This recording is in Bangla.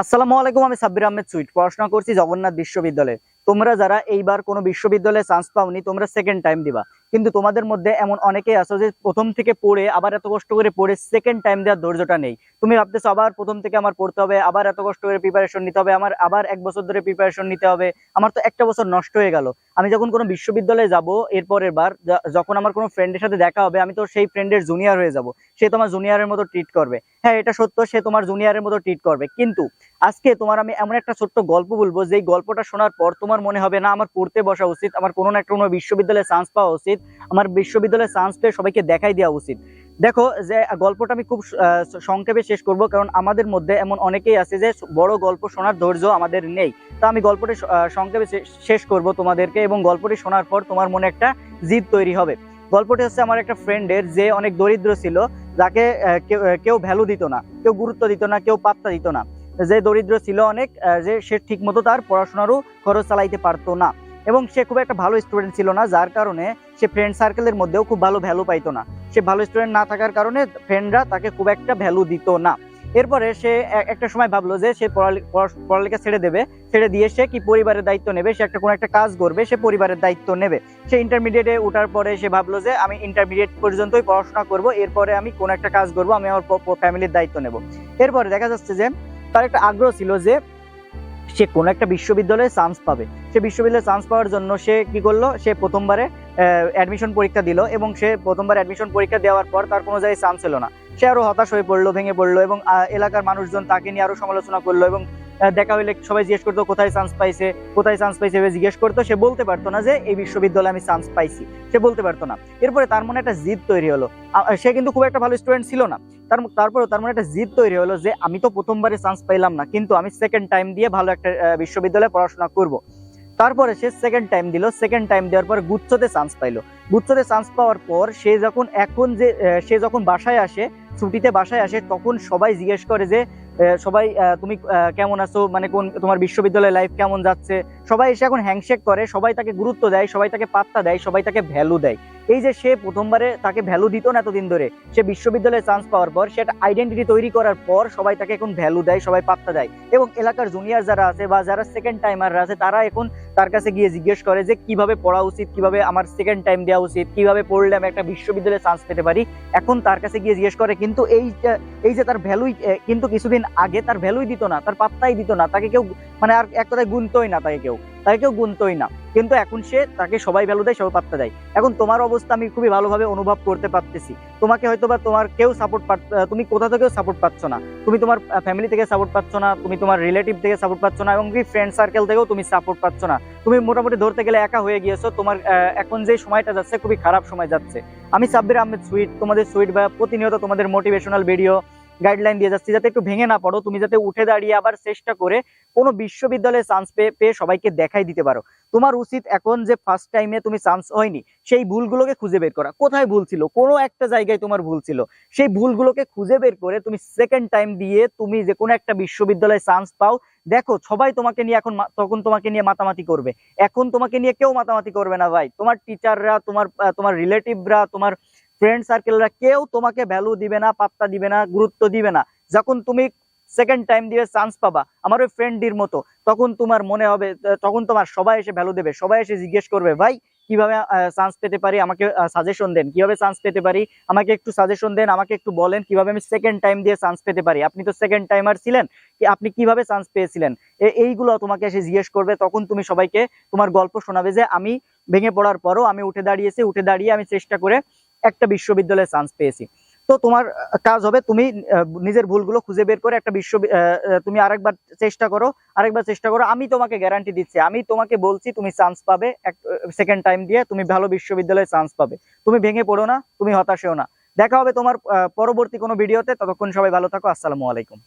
আসসালামু আলাইকুম, আমি সাব্বির আহমেদ সুইট। পড়াশোনা করছি জগন্নাথ বিশ্ববিদ্যালয়ে। তোমরা যারা এইবার কোনো বিশ্ববিদ্যালয়ে চান্স পাওনি, তোমরা সেকেন্ড টাইম দিবা। কিন্তু তোমাদের মধ্যে এমন অনেকেই আছো যে প্রথম থেকে পড়ে আবার এত কষ্ট করে পড়ে সেকেন্ড টাইম দেওয়ার ধৈর্যটা নেই। তুমি ভাবতেছো, আবার প্রথম থেকে আমার পড়তে হবে, আবার এত কষ্ট করে প্রিপারেশন নিতে হবে, আমার আবার এক বছর ধরে প্রিপারেশন নিতে হবে। আমার তো একটা বছর নষ্ট হয়ে গেল। আমি যখন কোনো বিশ্ববিদ্যালয়ে যাব, এরপরের বার যখন আমার কোনো ফ্রেন্ডের সাথে দেখা হবে, আমি তো সেই ফ্রেন্ডের জুনিয়র হয়ে যাব। সে তোমার জুনিয়রের মতো ট্রিট করবে। হ্যাঁ এটা সত্য, সে তোমার জুনিয়রের মতো ট্রিট করবে। কিন্তু আজকে তোমার আমি এমন একটা ছোট্ট গল্প বলব, যেই গল্পটা শোনার পর তোমার মনে হবে, না, আমার পড়তে বসা উচিত, আমার কোনো না একটা কোনো বিশ্ববিদ্যালয়ে চান্স পাওয়া উচিত, আমার বিশ্ববিদ্যালয়ে চান্স পেয়ে সবাইকে দেখাই দেওয়া উচিত। দেখো, যে গল্পটা আমি খুব সংক্ষেপে শেষ করব, কারণ আমাদের মধ্যে এমন অনেকেই আছে যে বড় গল্প শোনার ধৈর্য আমাদের নেই। তো আমি গল্পটি সংক্ষেপে শেষ করব তোমাদেরকে, এবং গল্পটি শোনার পর তোমার মনে একটা জিদ তৈরি হবে। গল্পটি হচ্ছে আমার একটা ফ্রেন্ডের, যে অনেক দরিদ্র ছিল, যাকে কেউ ভ্যালু দিত না, কেউ গুরুত্ব দিত না, কেউ পাত্তা দিত না। যে দরিদ্র ছিল অনেক যে সে ঠিক মতো তার পড়াশোনারও খরচ চালাইতে পারতো না। এবং সে খুব একটা ভালো স্টুডেন্ট ছিল না, যার কারণে সে ফ্রেন্ড সার্কেলের মধ্যেও খুব ভালো ভ্যালু পাইতো না। সে ভালো স্টুডেন্ট না থাকার কারণে ফ্রেন্ডরা তাকে খুব একটা ভ্যালু দিত না। এরপরে সে একটা সময় ভাবলো যে সে পড়ালে- পড়ালেখা ছেড়ে দেবে। ছেড়ে দিয়ে সে কি পরিবারের দায়িত্ব নেবে? সে একটা কোনো একটা কাজ করবে, সে পরিবারের দায়িত্ব নেবে। সে ইন্টারমিডিয়েটে ওঠার পরে সে ভাবলো যে আমি ইন্টারমিডিয়েট পর্যন্তই পড়াশোনা করব, এরপরে আমি কোনো একটা কাজ করব, আমি আমার ফ্যামিলির দায়িত্ব নেব। এরপরে দেখা যাচ্ছে যে তার একটা আগ্রহ ছিল যে সে কোনো একটা বিশ্ববিদ্যালয়ে চান্স পাবে। সে বিশ্ববিদ্যালয়ে চান্স পাওয়ার জন্য সে কি করল? সে প্রথমবারে অ্যাডমিশন পরীক্ষা দিল এবং সে প্রথমবার অ্যাডমিশন পরীক্ষা দেওয়ার পর তার কোনো জায়গায় চান্স এলো না। সে আরও হতাশ হয়ে পড়ল, ভেঙে পড়ল এবং এলাকার মানুষজন তাকে নিয়ে আরও সমালোচনা করল এবং দেখা হইলে সবাই জিজ্ঞেস করতো, কোথায় চান্স পাইছে? কোথায় চান্স পাইছে এভাবে জিজ্ঞেস করতো। সে বলতে পারতো না যে এই বিশ্ববিদ্যালয়ে আমি চান্স পাইছি। সে বলতে পারতো না। এরপরে তার মনে একটা জিদ তৈরি হলো। সে কিন্তু খুব একটা ভালো স্টুডেন্ট ছিল না। তার, তারপরেও তার মনে একটা জিদ তৈরি হলো যে আমি তো প্রথমবারে চান্স পাইলাম না, কিন্তু আমি সেকেন্ড টাইম দিয়ে ভালো একটা বিশ্ববিদ্যালয়ে পড়াশোনা করব। তারপরে সে সেকেন্ড টাইম দিল। সেকেন্ড টাইম দেওয়ার পর গুচ্ছতে চান্স পাইলো। গুচ্ছতে চান্স পাওয়ার পর সে যখন এখন যে সে যখন বাসায় আসে, ছুটিতে বাসায় আসে, তখন সবাই জিজ্ঞেস করে যে সবাই তুমি কেমন আছো? মানে কোন, তোমার বিশ্ববিদ্যালয় লাইফ কেমন যাচ্ছে? সবাই এসে এখন হ্যান্ডশেক করে, সবাই তাকে গুরুত্ব দেয়, সবাই তাকে পাত্তা দেয়, সবাই তাকে ভ্যালু দেয়। এই যে সে প্রথমবারে তাকে ভ্যালু দিত না এতদিন ধরে, সে বিশ্ববিদ্যালয়ে চান্স পাওয়ার পর সে একটা আইডেন্টিটি তৈরি করার পর সবাই তাকে এখন ভ্যালু দেয়, সবাই পাত্তা দেয়। এবং এলাকার জুনিয়র যারা আছে বা যারা সেকেন্ড টাইমাররা আছে, তারা এখন তার কাছে গিয়ে জিজ্ঞেস করে যে কীভাবে পড়া উচিত, কীভাবে আমার সেকেন্ড টাইম দেওয়া উচিত, কীভাবে পড়লে আমি একটা বিশ্ববিদ্যালয়ে চান্স পেতে পারি? এখন তার কাছে গিয়ে জিজ্ঞেস করে, কিন্তু এই এই যে তার ভ্যালুই কিন্তু কিছুদিন আগে তার ভ্যালুই দিত না, তার পাত্তাই দিত না, তাকে কেউ মানে আর এক কথায় গুনতোই না তাকে কেউ। তাকে কেউ গুনতোই না। কিন্তু এখন সে তাকে সবাই ভ্যালু দেয়, সবাই পাত্তা দেয়। এখন তোমার অবস্থা আমি খুবই ভালোভাবে অনুভব করতে পারতেছি। তোমাকে হয়তো বা তোমার কেউ সাপোর্ট তুমি কোথা থেকেও সাপোর্ট পাচ্ছ না। তুমি তোমার ফ্যামিলি থেকে সাপোর্ট পাচ্ছ না, তুমি তোমার রিলেটিভ থেকে সাপোর্ট পাচ্ছ না এবং ফ্রেন্ড সার্কেল থেকেও তুমি সাপোর্ট পাচ্ছ না। তুমি মোটামুটি ধরতে গেলে একা হয়ে গিয়েছো, তোমার এখন যে সময়টা যাচ্ছে খুবই খারাপ সময় যাচ্ছে। আমি সাব্বির আহমেদ সুইট তোমাদের সুইট বা প্রতিনিয়ত তোমাদের মোটিভেশনাল ভিডিও গাইডলাইন দিয়ে যাচ্ছি, যাতে একটু ভেঙে না পড়ো, তুমি যাতে উঠে দাঁড়িয়ে আবার চেষ্টা করে কোনো বিশ্ববিদ্যালয়ে চান্স পেয়ে পেয়ে সবাইকে দেখাই দিতে পারো। তোমার উচিত এখন যে ফার্স্ট টাইমে তুমি চান্স হয়নি, সেই ভুলগুলোকে খুঁজে বের করা। কোথায় ভুল ছিল? কোনো একটা জায়গায় তোমার ভুল ছিল। সেই ভুলগুলোকে খুঁজে বের করে তুমি সেকেন্ড টাইম দিয়ে তুমি যে কোনো একটা বিশ্ববিদ্যালয়ে চান্স পাও, দেখো সবাই তোমাকে নিয়ে এখন তখন তোমাকে নিয়ে মাতামাতি করবে। এখন তোমাকে নিয়ে কেউ মাতামাতি করবে না ভাই। তোমার টিচাররা তোমার তোমার রিলেটিভরা তোমার ফ্রেন্ড সার্কেলরা কেউ তোমাকে ভ্যালু দিবে না, পাত্তা দিবে না, গুরুত্ব দিবে না। যখন তুমি সেকেন্ড টাইম দিয়ে চান্স পাবা, আমার ওই ফ্রেন্ডটির মতো, তখন তোমার মনে হবে, তখন তোমার সবাই এসে ভ্যালু দেবে, সবাই এসে জিজ্ঞেস করবে, ভাই, কীভাবে চান্স পেতে পারি? আমাকে সাজেশন দেন, কীভাবে চান্স পেতে পারি? আমাকে একটু সাজেশন দেন, আমাকে একটু বলেন, কীভাবে আমি সেকেন্ড টাইম দিয়ে চান্স পেতে পারি? আপনি তো সেকেন্ড টাইমার ছিলেন, কি, আপনি কীভাবে চান্স পেয়েছিলেন? এইগুলো তোমাকে এসে জিজ্ঞেস করবে, তখন তুমি সবাইকে তোমার গল্প শোনাবে যে, আমি ভেঙে পড়ার পরও আমি উঠে দাঁড়িয়েছি, উঠে দাঁড়িয়ে আমি চেষ্টা করে একটা বিশ্ববিদ্যালয়ে চান্স পেয়েছি। তো তোমার কাজ হবে তুমি নিজের ভুলগুলো খুঁজে বের করে একটা বিশ্ব তুমি আরেকবার চেষ্টা করো, আরেকবার চেষ্টা করো। আমি তোমাকে গ্যারান্টি দিচ্ছি, আমি তোমাকে বলছি তুমি চান্স পাবে, এক সেকেন্ড টাইম দিয়ে তুমি ভালো বিশ্ববিদ্যালয়ে চান্স পাবে। তুমি ভেঙে পড়ো না, তুমি হতাশ হও না। দেখা হবে তোমার পরবর্তী কোনো ভিডিওতে ততক্ষণ সবাই ভালো থাকো, আসসালামু আলাইকুম।